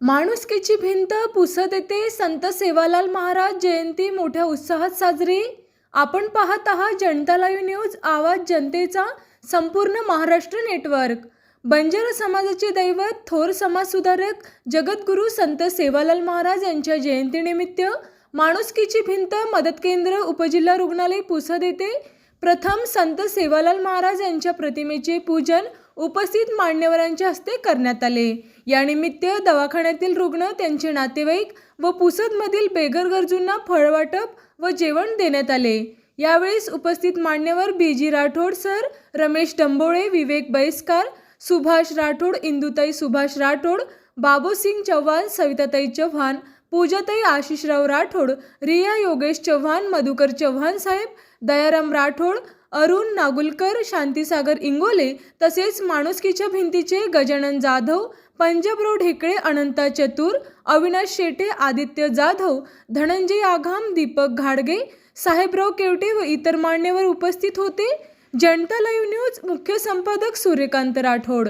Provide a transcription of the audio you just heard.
माणुसकीची भिंत पुसत येते. संत सेवालाल महाराज जयंती मोठ्या उत्साहात साजरी. आपण पाहत आहात जनता लाईव्ह न्यूज आवाज जनतेचा संपूर्ण महाराष्ट्र नेटवर्क. बंजारा समाजाचे दैवत थोर समाजसुधारक जगद्गुरू संत सेवालाल महाराज यांच्या जयंतीनिमित्त माणुसकीची भिंत मदत केंद्र उपजिल्हा रुग्णालय पुसद येथे प्रथम संत सेवालाल महाराज यांच्या प्रतिमेचे पूजन उपस्थित मान्यवरांच्या हस्ते करण्यात आले. यानिमित्त दवाखान्यातील रुग्ण त्यांचे नातेवाईक व पुसदमधील बेघर गरजूंना फळवाटप व जेवण देण्यात आले. यावेळेस उपस्थित मान्यवर बीजी राठोड सर रमेश डंबोळे विवेक बैस्कार सुभाष राठोड इंदुताई सुभाष राठोड बाबूसिंग चव्हाण सविताताई चव्हाण पूजाताई आशिषराव राठोड रिया योगेश चव्हाण मधुकर चव्हाण साहेब दयाराम राठोड अरुण नागुलकर शांतीसागर इंगोले तसेच माणुसकीच्या भिंतीचे गजानन जाधव पंजाबराव ढेकळे अनंता चतुर अविनाश शेटे आदित्य जाधव धनंजय आघाम दीपक घाडगे साहेबराव केवटे व इतर मान्यवर उपस्थित होते. जनता लाईव्ह न्यूज मुख्य संपादक सूर्यकांत राठोड.